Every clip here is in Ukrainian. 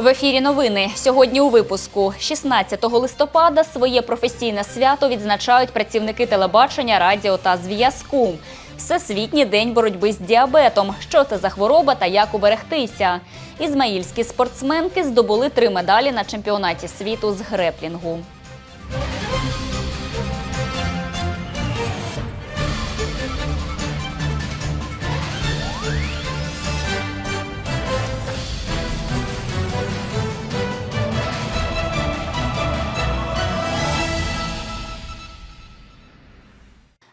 В ефірі новини сьогодні у випуску 16 листопада своє професійне свято відзначають працівники телебачення, радіо та зв'язку. Всесвітній день боротьби з діабетом. Що це за хвороба та як уберегтися? Ізмаїльські спортсменки здобули три медалі на чемпіонаті світу з греплінгу.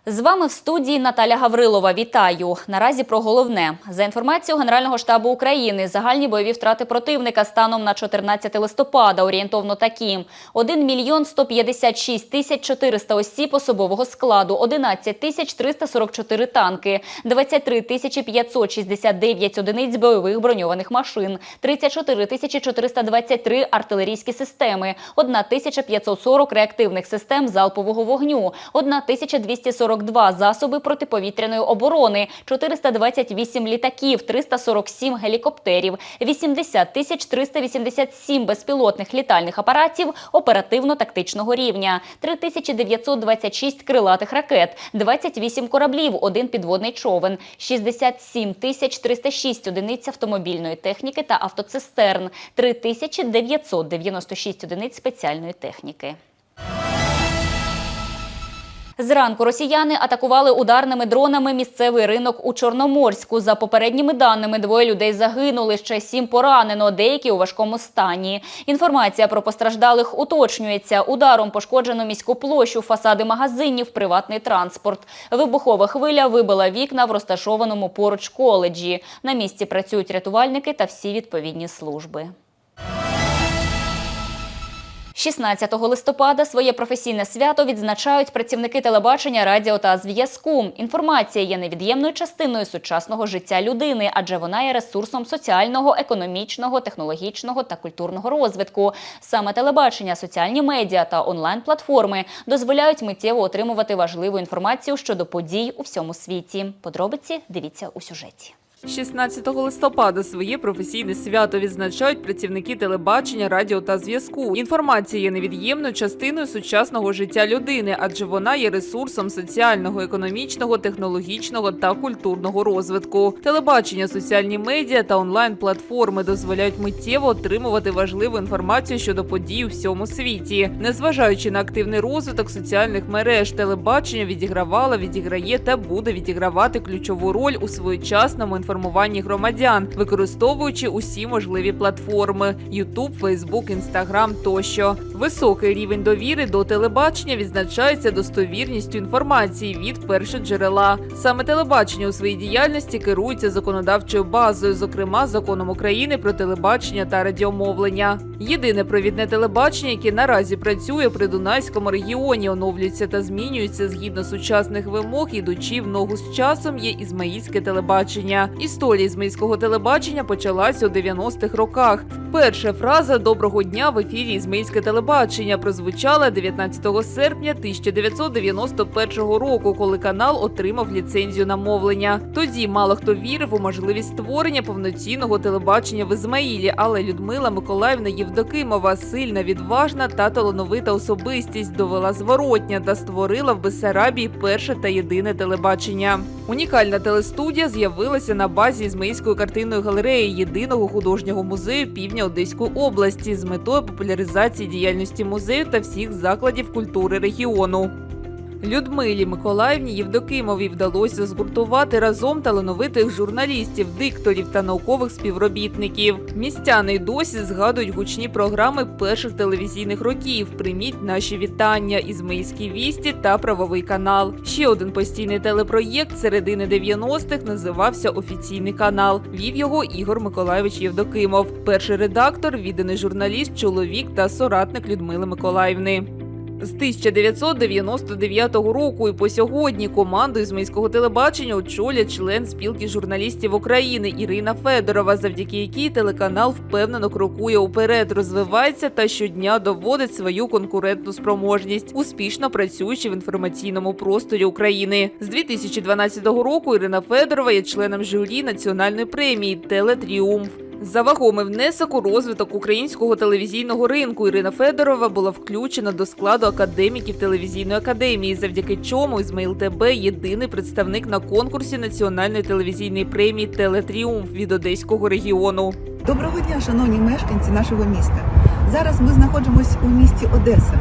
З вами в студії Наталя Гаврилова. Вітаю. Наразі про головне. За інформацією Генерального штабу України, загальні бойові втрати противника станом на 14 листопада орієнтовно такі: 1 мільйон 156 тисяч 400 осіб особового складу, 11 тисяч 344 танки, 23 тисячі 569 одиниць бойових броньованих машин, 34 тисячі 423 артилерійські системи, 1 тисяча 540 реактивних систем залпового вогню, 1 тисяча 242 засоби протиповітряної оборони, 428 літаків, 347 гелікоптерів, 80 тисяч 387 безпілотних літальних апаратів оперативно-тактичного рівня, 3926 крилатих ракет, 28 кораблів, один підводний човен, 67 тисяч 306 одиниць автомобільної техніки та автоцистерн, 3996 одиниць спеціальної техніки. Зранку росіяни атакували ударними дронами місцевий ринок у Чорноморську. За попередніми даними, двоє людей загинули, ще сім поранено, деякі у важкому стані. Інформація про постраждалих уточнюється. Ударом пошкоджено міську площу, фасади магазинів, приватний транспорт. Вибухова хвиля вибила вікна в розташованому поруч коледжі. На місці працюють рятувальники та всі відповідні служби. 16 листопада своє професійне свято відзначають працівники телебачення, радіо та зв'язку. Інформація є невід'ємною частиною сучасного життя людини, адже вона є ресурсом соціального, економічного, технологічного та культурного розвитку. Саме телебачення, соціальні медіа та онлайн-платформи дозволяють миттєво отримувати важливу інформацію щодо подій у всьому світі. Подробиці дивіться у сюжеті. 16 листопада своє професійне свято відзначають працівники телебачення, радіо та зв'язку. Інформація є невід'ємною частиною сучасного життя людини, адже вона є ресурсом соціального, економічного, технологічного та культурного розвитку. Телебачення, соціальні медіа та онлайн-платформи дозволяють миттєво отримувати важливу інформацію щодо подій у всьому світі. Незважаючи на активний розвиток соціальних мереж, телебачення відігравало, відіграє та буде відігравати ключову роль у своєчасному інформуванні громадян, використовуючи усі можливі платформи: YouTube, Facebook, Instagram тощо. Високий рівень довіри до телебачення відзначається достовірністю інформації від першоджерела. Саме телебачення у своїй діяльності керується законодавчою базою, зокрема законом України про телебачення та радіомовлення. Єдине провідне телебачення, яке наразі працює при Дунайському регіоні, оновлюється та змінюється згідно сучасних вимог, ідучи в ногу з часом, є ізмаїльське телебачення. Історія ізмаїльського телебачення почалася у 90-х роках. Перша фраза Доброго дня в ефірі Ізмаїльське телебачення прозвучала 19 серпня 1991 року, коли канал отримав ліцензію на мовлення. Тоді мало хто вірив у можливість створення повноцінного телебачення в Ізмаїлі, але Людмила Миколаївна Євдокимова, сильна, відважна та талановита особистість, довела зворотня та створила в Бессарабії перше та єдине телебачення. Унікальна телестудія з'явилася на базі Ізмаїльської картинної галереї єдиного художнього музею півдня Одеської області з метою популяризації діяльності музею та всіх закладів культури регіону. Людмилі Миколаївні Євдокимовій вдалося згуртувати разом талановитих журналістів, дикторів та наукових співробітників. Містяни й досі згадують гучні програми перших телевізійних років. Прийміть наші вітання, Ізмаїльські вісті та правовий канал. Ще один постійний телепроєкт середини 90-х називався Офіційний канал. Вів його Ігор Миколаївич Євдокимов, перший редактор, відданий журналіст, чоловік та соратник Людмили Миколаївни. З 1999 року і по сьогодні команду Ізмаїльського телебачення очолює член спілки журналістів України Ірина Федорова, завдяки якій телеканал впевнено крокує уперед, розвивається та щодня доводить свою конкурентну спроможність, успішно працюючи в інформаційному просторі України. З 2012 року Ірина Федорова є членом журі національної премії Телетріумф. За вагомий внесок у розвиток українського телевізійного ринку Ірина Федорова була включена до складу академіків телевізійної академії, завдяки чому Ізмаїл ТБ єдиний представник на конкурсі національної телевізійної премії Телетріумф від одеського регіону. Доброго дня, шановні мешканці нашого міста. Зараз ми знаходимося у місті Одеса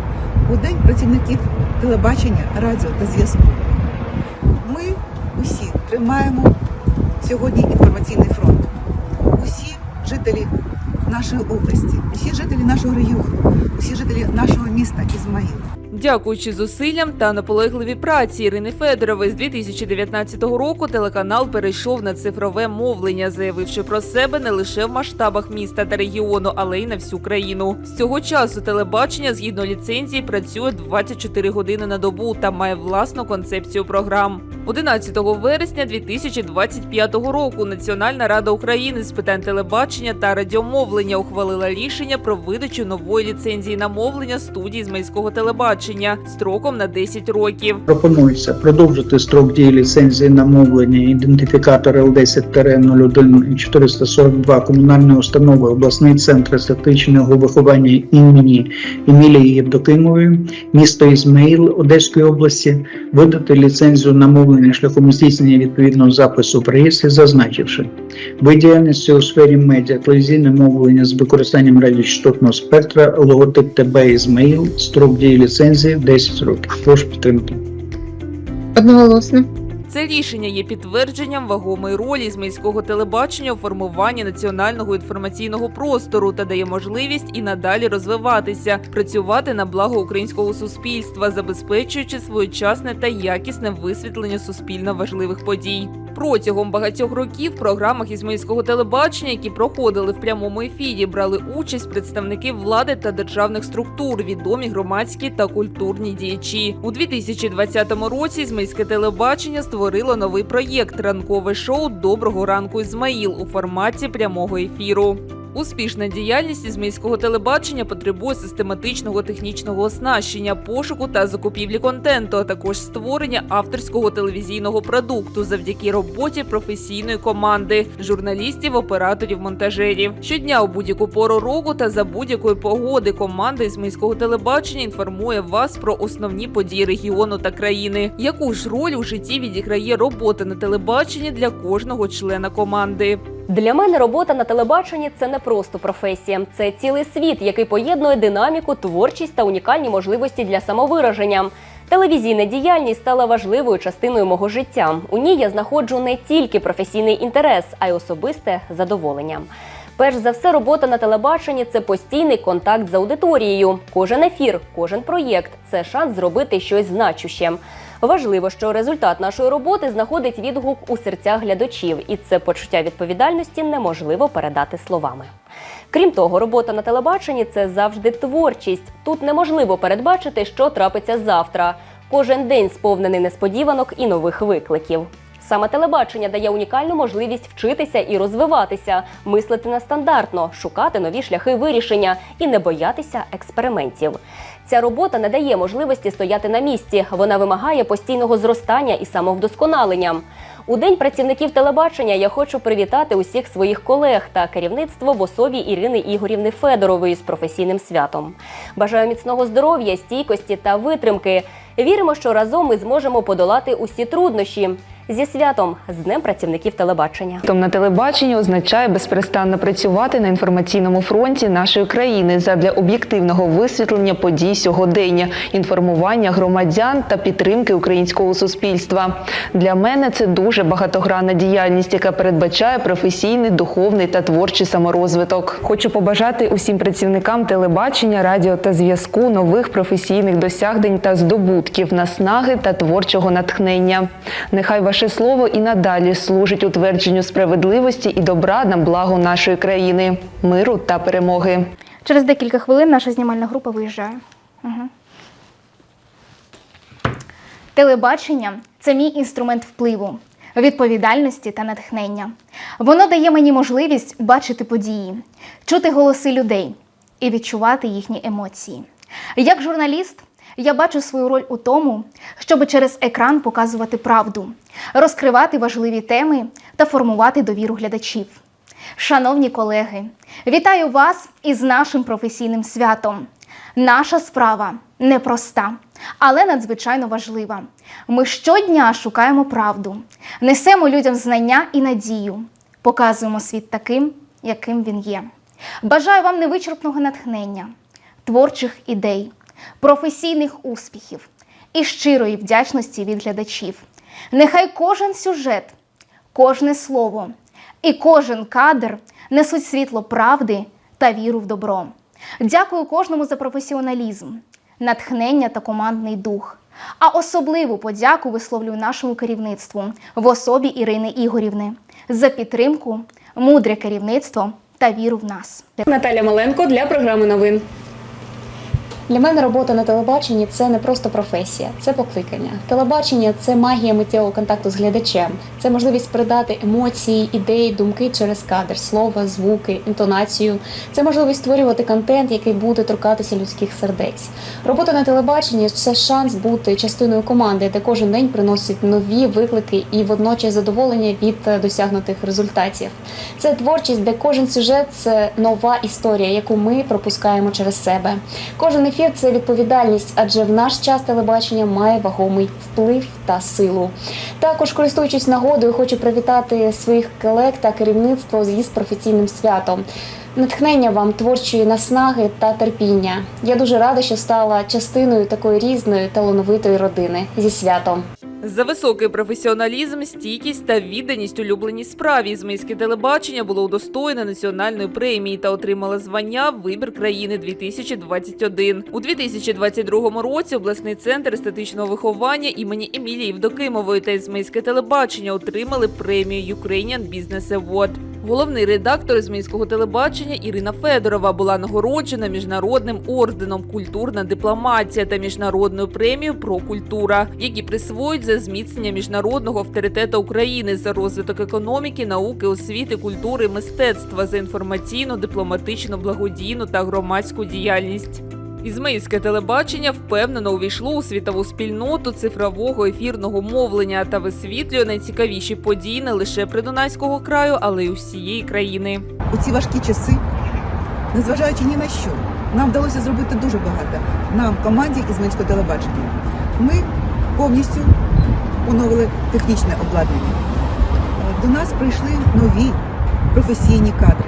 у день працівників телебачення, радіо та зв'язку. Ми усі тримаємо сьогодні інформаційний фронт. Жителі нашої області, усі жителі нашого регіону, усі жителі нашого міста Ізмаїл. Дякуючи зусиллям та наполегливій праці Ірини Федорової, з 2019 року телеканал перейшов на цифрове мовлення, заявивши про себе не лише в масштабах міста та регіону, але й на всю країну. З цього часу телебачення згідно ліцензії працює 24 години на добу та має власну концепцію програм. 11 вересня 2025 року Національна рада України з питань телебачення та радіомовлення ухвалила рішення про видачу нової ліцензії на мовлення студії з міського телебачення строком на 10 років. Пропонується продовжити строк дії ліцензії на мовлення ідентифікатор Л10-01-442 комунальної установи обласний центр естетичного виховання імені Емілії Євдокимової, місто Ізмаїл Одеської області, видати ліцензію на мовлення шляхом здійснення відповідного запису в реєстрі, зазначивши діяльності у сфері медіа, телевізійне мовлення з використанням радіочастотного спектра, логотип ТБ Ізмаїл, строк дії ліцензії 10 років. Прошу підтримати. Одноголосно. Це рішення є підтвердженням вагомої ролі з міського телебачення у формуванні національного інформаційного простору та дає можливість і надалі розвиватися, працювати на благо українського суспільства, забезпечуючи своєчасне та якісне висвітлення суспільно важливих подій. Протягом багатьох років в програмах ізмаїльського телебачення, які проходили в прямому ефірі, брали участь представники влади та державних структур, відомі громадські та культурні діячі. У 2020 році Ізмаїльське телебачення створило новий проєкт ранкове шоу Доброго ранку Ізмаїл у форматі прямого ефіру. Успішна діяльність ізмаїльського телебачення потребує систематичного технічного оснащення, пошуку та закупівлі контенту, а також створення авторського телевізійного продукту завдяки роботі професійної команди журналістів, операторів, монтажерів. Щодня у будь-яку пору року та за будь-якої погоди команда ізмаїльського телебачення інформує вас про основні події регіону та країни. Яку ж роль у житті відіграє робота на телебаченні для кожного члена команди? Для мене робота на телебаченні це не просто професія, це цілий світ, який поєднує динаміку, творчість та унікальні можливості для самовираження. Телевізійна діяльність стала важливою частиною мого життя. У ній я знаходжу не тільки професійний інтерес, а й особисте задоволення. Перш за все, робота на телебаченні це постійний контакт з аудиторією. Кожен ефір, кожен проєкт це шанс зробити щось значуще. Важливо, що результат нашої роботи знаходить відгук у серцях глядачів, і це почуття відповідальності неможливо передати словами. Крім того, робота на телебаченні це завжди творчість. Тут неможливо передбачити, що трапиться завтра. Кожен день сповнений несподіванок і нових викликів. Саме телебачення дає унікальну можливість вчитися і розвиватися, мислити нестандартно, шукати нові шляхи вирішення і не боятися експериментів. Ця робота не дає можливості стояти на місці. Вона вимагає постійного зростання і самовдосконалення. У день працівників телебачення я хочу привітати усіх своїх колег та керівництво в особі Ірини Ігорівни Федорової з професійним святом. Бажаю міцного здоров'я, стійкості та витримки. Віримо, що разом ми зможемо подолати усі труднощі. Зі святом з Днем працівників телебачення. Том на телебаченні означає безперестанно працювати на інформаційному фронті нашої країни задля об'єктивного висвітлення подій сьогодення, інформування громадян та підтримки українського суспільства. Для мене це дуже багатогранна діяльність, яка передбачає професійний, духовний та творчий саморозвиток. Хочу побажати усім працівникам телебачення, радіо та зв'язку нових професійних досягнень та здобутків, наснаги та творчого натхнення. Нехай ваше слово і надалі служить утвердженню справедливості і добра на благо нашої країни, миру та перемоги. Через декілька хвилин наша знімальна група виїжджає. Угу. Телебачення це мій інструмент впливу, відповідальності та натхнення. Воно дає мені можливість бачити події, чути голоси людей і відчувати їхні емоції. Як журналіст, я бачу свою роль у тому, щоб через екран показувати правду, розкривати важливі теми та формувати довіру глядачів. Шановні колеги, вітаю вас із нашим професійним святом. Наша справа непроста, але надзвичайно важлива. Ми щодня шукаємо правду, несемо людям знання і надію, показуємо світ таким, яким він є. Бажаю вам невичерпного натхнення, творчих ідей, професійних успіхів і щирої вдячності від глядачів. Нехай кожен сюжет, кожне слово і кожен кадр несуть світло правди та віру в добро. Дякую кожному за професіоналізм, натхнення та командний дух. А особливу подяку висловлюю нашому керівництву в особі Ірини Ігорівни за підтримку, мудре керівництво та віру в нас. Наталя Маленко для програми новин. Для мене робота на телебаченні це не просто професія, це покликання. Телебачення це магія миттєвого контакту з глядачем. Це можливість передати емоції, ідеї, думки через кадр, слова, звуки, інтонацію. Це можливість створювати контент, який буде торкатися людських сердець. Робота на телебаченні це шанс бути частиною команди, де кожен день приносить нові виклики і водночас задоволення від е, досягнутих результатів. Це творчість, де кожен сюжет це нова історія, яку ми пропускаємо через себе. Кожен ефір це відповідальність, адже в наш час телебачення має вагомий вплив та силу. Також, користуючись нагодою, хочу привітати своїх колег та керівництво з професійним святом. Натхнення вам творчої наснаги та терпіння. Я дуже рада, що стала частиною такої різної талановитої родини зі святом. За високий професіоналізм, стійкість та відданість улюбленій справі Ізмейське телебачення було удостоєне національної премії та отримало звання Вибір країни 2021 У 2022 році обласний центр естетичного виховання імені Емілії Євдокимової та Ізмейське телебачення отримали премію Ukrainian Business Award. Головний редактор Ізмейського телебачення Ірина Федорова була нагороджена міжнародним орденом Культурна дипломатія та міжнародною премією про культура, які присвоюють за зміцнення міжнародного авторитету України за розвиток економіки, науки, освіти, культури, мистецтва за інформаційну, дипломатичну, благодійну та громадську діяльність. Ізмаїльське телебачення впевнено увійшло у світову спільноту цифрового ефірного мовлення та висвітлює найцікавіші події не лише Придунайського краю, але й усієї країни. У ці важкі часи, незважаючи ні на що, нам вдалося зробити дуже багато. Нам, команді Ізмаїльського телебачення. Ми повністю оновили технічне обладнання. До нас прийшли нові професійні кадри.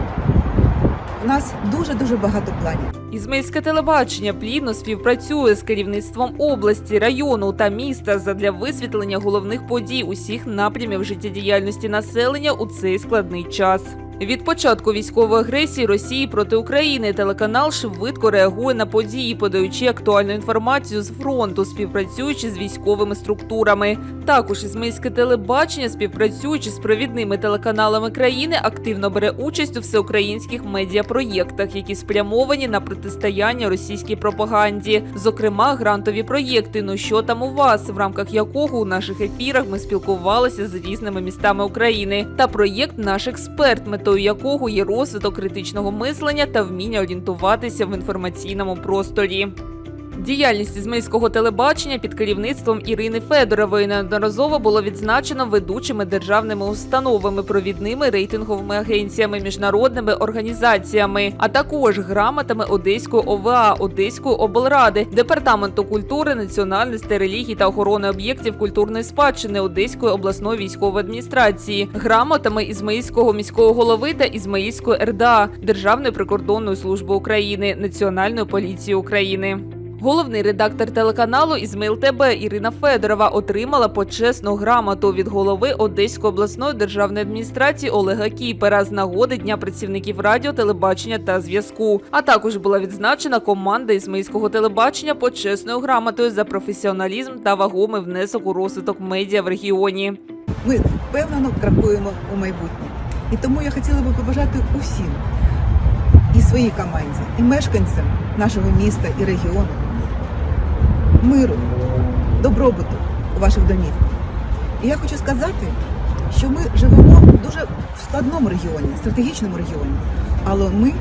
У нас дуже-дуже багато планів. Ізмельське телебачення плідно співпрацює з керівництвом області, району та міста задля висвітлення головних подій усіх напрямів життєдіяльності населення у цей складний час. Від початку військової агресії Росії проти України телеканал швидко реагує на події, подаючи актуальну інформацію з фронту, співпрацюючи з військовими структурами. Також ізмейське телебачення, співпрацюючи з провідними телеканалами країни, активно бере участь у всеукраїнських медіапроєктах, які спрямовані на протистояння російській пропаганді, зокрема грантові проєкти Ну що там у вас, в рамках якого у наших ефірах ми спілкувалися з різними містами України, та проєкт Наш експерт, метою якого є розвиток критичного мислення та вміння орієнтуватися в інформаційному просторі. Діяльність ізмейського телебачення під керівництвом Ірини Федорової неодноразово було відзначено ведучими державними установами, провідними рейтинговими агенціями, міжнародними організаціями, а також грамотами Одеської ОВА, Одеської облради, департаменту культури, національності, релігії та охорони об'єктів культурної спадщини Одеської обласної військової адміністрації, грамотами Ізмаїльського міського голови та Ізмаїльської РДА, Державної прикордонної служби України, Національної поліції України. Головний редактор телеканалу Ізмаїл ТБ Ірина Федорова отримала почесну грамоту від голови Одеської обласної державної адміністрації Олега Кіпера з нагоди Дня працівників радіо, телебачення та зв'язку. А також була відзначена команда Ізмаїльського телебачення почесною грамотою за професіоналізм та вагомий внесок у розвиток медіа в регіоні. Ми впевнено крокуємо у майбутнє. І тому я хотіла би побажати усім і своїй команді, і мешканцям нашого міста і регіону миру, добробуту у ваших домівках. І я хочу сказати, що ми живемо дуже в складному регіоні, стратегічному регіоні, але ми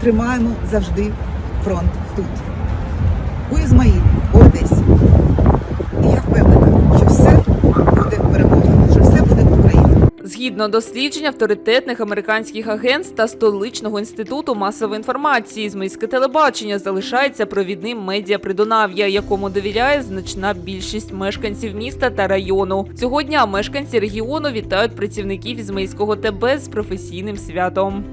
тримаємо завжди фронт тут, у Ізмаїлі, у Одесі. І я впевнена, що все буде перемога, що все буде Україна. З Згідно досліджень авторитетних американських агентств та столичного інституту масової інформації, змийське телебачення залишається провідним медіа Придунав'я, якому довіряє значна більшість мешканців міста та району. Цього дня мешканці регіону вітають працівників Ізмейського ТБ з професійним святом.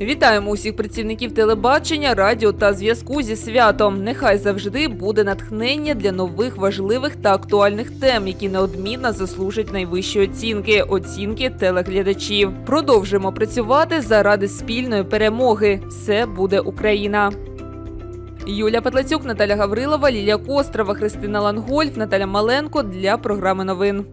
Вітаємо усіх працівників телебачення, радіо та зв'язку зі святом. Нехай завжди буде натхнення для нових важливих та актуальних тем, які неодмінно заслужать найвищої оцінки оцінки телеглядачів. Продовжимо працювати заради спільної перемоги. Все буде Україна. Юля Петлацюк, Наталя Гаврилова, Лілія Кострова, Христина Лангольф, Наталя Маленко для програми новин.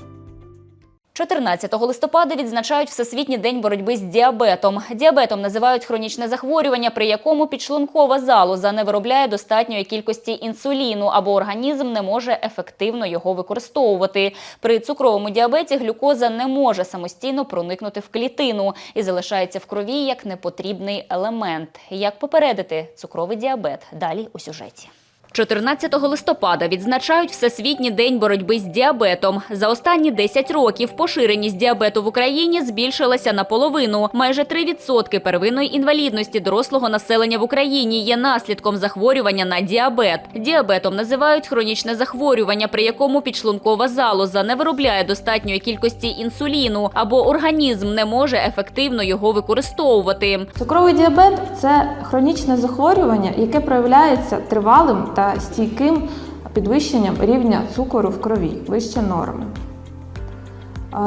14 листопада відзначають Всесвітній день боротьби з діабетом. Діабетом називають хронічне захворювання, при якому підшлункова залоза не виробляє достатньої кількості інсуліну або організм не може ефективно його використовувати. При цукровому діабеті глюкоза не може самостійно проникнути в клітину і залишається в крові як непотрібний елемент. Як попередити цукровий діабет? Далі у сюжеті. 14 листопада відзначають Всесвітній день боротьби з діабетом. За останні 10 років поширеність діабету в Україні збільшилася наполовину. Майже 3% первинної інвалідності дорослого населення в Україні є наслідком захворювання на діабет. Діабетом називають хронічне захворювання, при якому підшлункова залоза не виробляє достатньої кількості інсуліну або організм не може ефективно його використовувати. Цукровий діабет це хронічне захворювання, яке проявляється тривалим та стійким підвищенням рівня цукору в крові вище норми.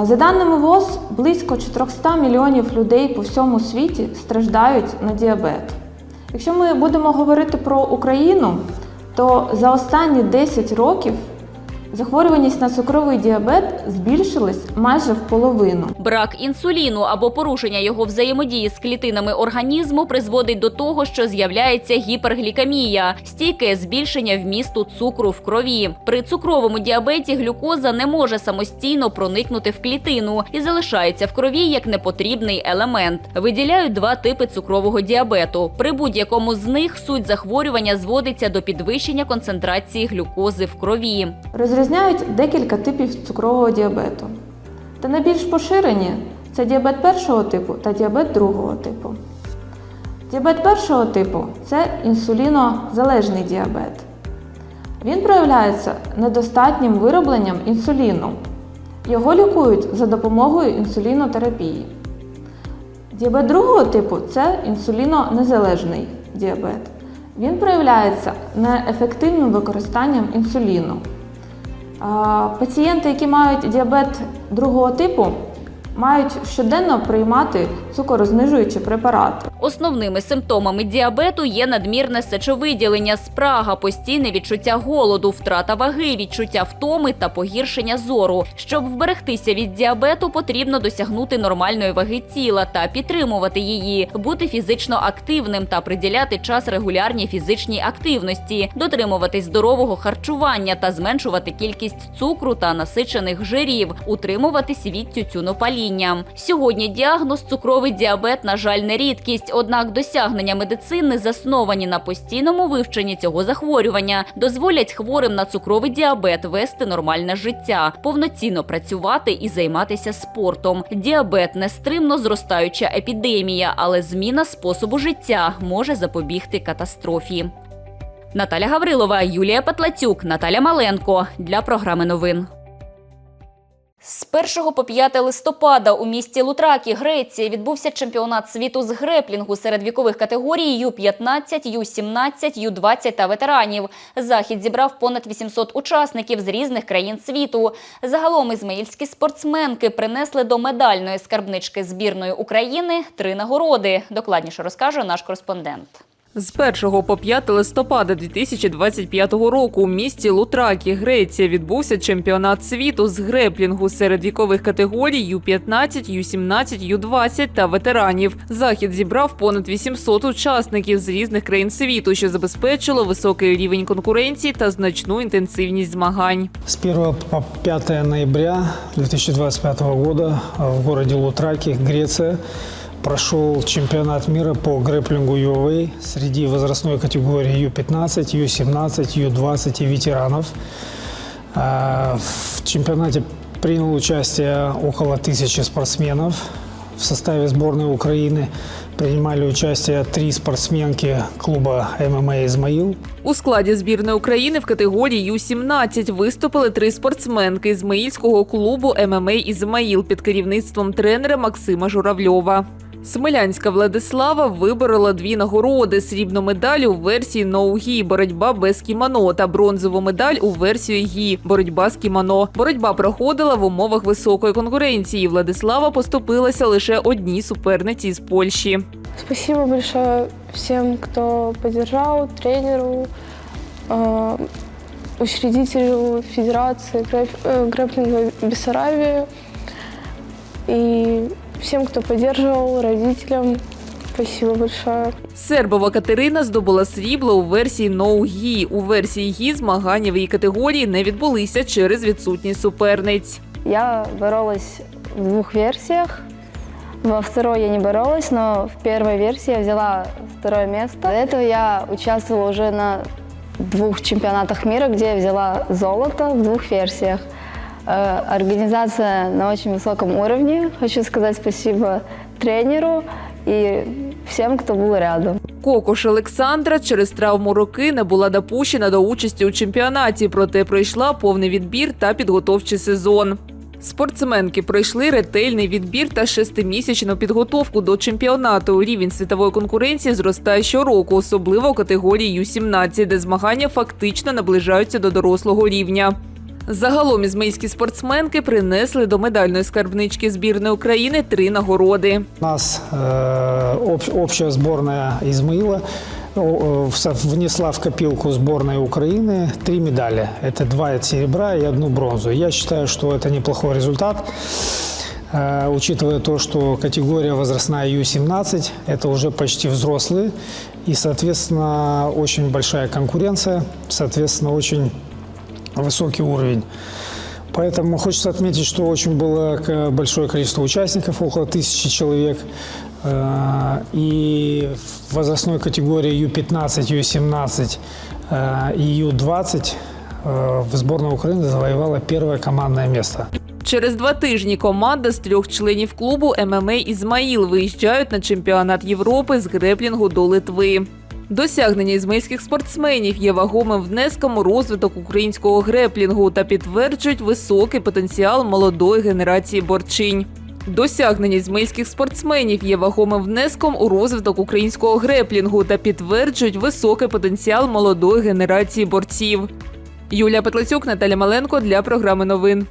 За даними ВОЗ, близько 400 мільйонів людей по всьому світі страждають на діабет. Якщо ми будемо говорити про Україну, то за останні 10 років захворюваність на цукровий діабет збільшилась майже в половину. Брак інсуліну або порушення його взаємодії з клітинами організму призводить до того, що з'являється гіперглікемія – стійке збільшення вмісту цукру в крові. При цукровому діабеті глюкоза не може самостійно проникнути в клітину і залишається в крові як непотрібний елемент. Виділяють два типи цукрового діабету. При будь-якому з них суть захворювання зводиться до підвищення концентрації глюкози в крові. Розрізняють декілька типів цукрового діабету. Та найбільш поширені це діабет першого типу та діабет другого типу. Діабет першого типу це інсулінозалежний діабет. Він проявляється недостатнім виробленням інсуліну. Його лікують за допомогою інсулінотерапії. Діабет другого типу це інсулінонезалежний діабет. Він проявляється неефективним використанням інсуліну. Пацієнти, які мають діабет другого типу, мають щоденно приймати цукорознижуючі препарати. Основними симптомами діабету є надмірне сечовиділення, спрага, постійне відчуття голоду, втрата ваги, відчуття втоми та погіршення зору. Щоб вберегтися від діабету, потрібно досягнути нормальної ваги тіла та підтримувати її, бути фізично активним та приділяти час регулярній фізичній активності, дотримуватись здорового харчування та зменшувати кількість цукру та насичених жирів, утримуватись від тютюнопаління. Сьогодні діагноз цукровий діабет, на жаль, не рідкість. Однак досягнення медицини, засновані на постійному вивченні цього захворювання, дозволять хворим на цукровий діабет вести нормальне життя, повноцінно працювати і займатися спортом. Діабет нестримно зростаюча епідемія, але зміна способу життя може запобігти катастрофі. Наталя Гаврилова, Юлія Патлацюк, Наталя Маленко для програми новин. З 1 по 5 листопада у місті Лутракі, Греція, відбувся чемпіонат світу з греплінгу серед вікових категорій Ю-15, Ю-17, Ю-20 та ветеранів. Захід зібрав понад 800 учасників з різних країн світу. Загалом ізмаїльські спортсменки принесли до медальної скарбнички збірної України три нагороди. Докладніше розкаже наш кореспондент. З 1 по 5 листопада 2025 року у місті Лутракі, Греція, відбувся чемпіонат світу з греплінгу серед вікових категорій Ю-15, Ю-17, Ю-20 та ветеранів. Захід зібрав понад 800 учасників з різних країн світу, що забезпечило високий рівень конкуренції та значну інтенсивність змагань. С 1 по 5 ноября 2025 года в городе Лутраки, Греция, прошел чемпионат мира по грэплингу UAV среди возрастной категории Ю-15, Ю-17, Ю-20 и ветеранов. А, В чемпионате приняло участие около тысячи спортсменов. В составе сборной Украины принимали участие три спортсменки клуба ММА «Измаил», У складі збірної України в категорії Ю-17 виступили три спортсменки з Маїльського клубу ММА «Ізмаїл» під керівництвом тренера Максима Журавльова. Смелянська Владислава виборола дві нагороди: срібну медаль у версії ноу-гі боротьба без кімоно та бронзову медаль у версії гі боротьба з кімоно. Боротьба проходила в умовах високої конкуренції. Владислава поступилася лише одній суперниці з Польщі. Спасибо большое всем, кто поддержал, тренеру, э, учредителю Федерации грэп- э, грэпплинга Бессарабии и всем, кто поддерживал, родителям. Спасибо большое. Сербова Катерина здобула срібло у версії ноу-гі. У версії гі змагання в її категорії не відбулися через відсутність суперниць. Я боролась в двух версиях. Во второй я не боролась, но в первой версии я взяла второе место. До этого я участвовала уже на двух чемпионатах мира, где я взяла золото в двух версиях. Э, Организация на очень высоком уровне. Хочу сказать спасибо тренеру и всем, кто был рядом. Кокош Олександра через травму руки не була допущена до участі у чемпіонаті, проте пройшла повний відбір та підготовчий сезон. Спортсменки пройшли ретельний відбір та шестимісячну підготовку до чемпіонату. Рівень світової конкуренції зростає щороку, особливо у категорії Ю-17, де змагання фактично наближаються до дорослого рівня. Загалом ізмейські спортсменки принесли до медальної скарбнички збірної України три нагороди. У нас э, об- общая сборная Измаила о, о, в- внесла в копилку сборной Украины три медали. Это два серебра и одну бронзу. Я считаю, что это неплохой результат. Э, Учитывая то, что категория возрастная Ю-17, это уже почти взрослые, и, соответственно, очень большая конкуренция, соответственно, очень высокий уровень. Поэтому хочется отметить, что очень было к- большое количество участников, около тысячи человек. Э, И в возрастной категории Ю-15, Ю-17 э, и Ю-20 э, в сборной Украины завоевала первое командное место. Через два тижні команда з трьох членів клубу ММА Ізмаїл виїжджають на чемпіонат Європи з греплінгу до Литви. Досягнення ізмаїльських спортсменів є вагомим внеском у розвиток українського греплінгу та підтверджують високий потенціал молодої генерації борчинь. Досягнення ізмаїльських спортсменів є вагомим внеском у розвиток українського греплінгу та підтверджують високий потенціал молодої генерації борців. Юлія Петлецюк, Наталя Маленко для програми новин.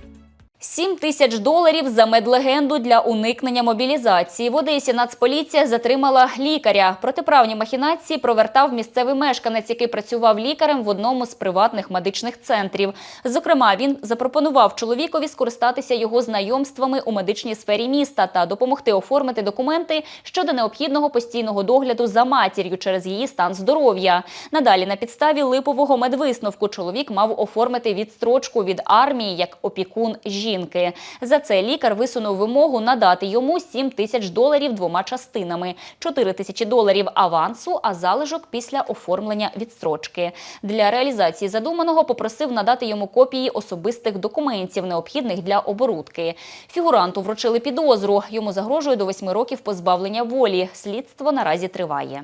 7 тисяч доларів за медлегенду для уникнення мобілізації. В Одесі Нацполіція затримала лікаря. Протиправні махінації провертав місцевий мешканець, який працював лікарем в одному з приватних медичних центрів. Зокрема, він запропонував чоловікові скористатися його знайомствами у медичній сфері міста та допомогти оформити документи щодо необхідного постійного догляду за матір'ю через її стан здоров'я. Надалі на підставі липового медвисновку чоловік мав оформити відстрочку від армії як опікун жінки. Жінки. За це лікар висунув вимогу надати йому 7 тисяч доларів двома частинами: 4 тисячі доларів авансу, а залишок після оформлення відстрочки. Для реалізації задуманого попросив надати йому копії особистих документів, необхідних для оборудки. Фігуранту вручили підозру. Йому загрожує до 8 років позбавлення волі. Слідство наразі триває.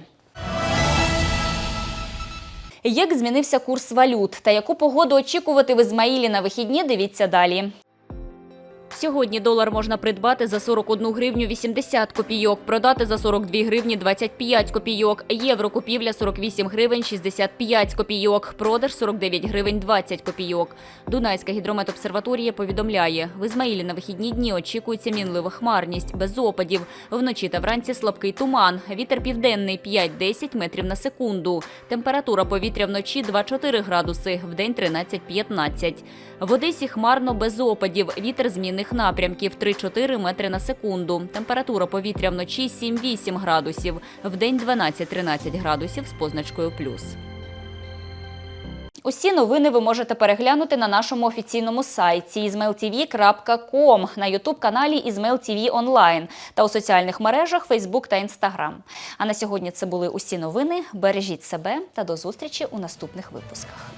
Як змінився курс валют та яку погоду очікувати в Ізмаїлі на вихідні, дивіться далі. Сьогодні долар можна придбати за 41 гривню 80 копійок, продати за 42 гривні 25 копійок, євро купівля 48 гривень 65 копійок, продаж 49 гривень 20 копійок. Дунайська гідрометобсерваторія повідомляє, в Ізмаїлі на вихідні дні очікується мінлива хмарність, без опадів. Вночі та вранці слабкий туман, вітер південний 5-10 метрів на секунду. Температура повітря вночі 2-4 градуси, вдень 13-15. В Одесі хмарно без опадів, вітер змінних напрямків 3-4 метри на секунду. Температура повітря вночі 7-8 градусів, вдень 12-13 градусів з позначкою плюс. Усі новини ви можете переглянути на нашому офіційному сайті izmailtv.com, на ютуб-каналі Izmail TV Online та у соціальних мережах Facebook та Instagram. А на сьогодні це були усі новини. Бережіть себе та до зустрічі у наступних випусках.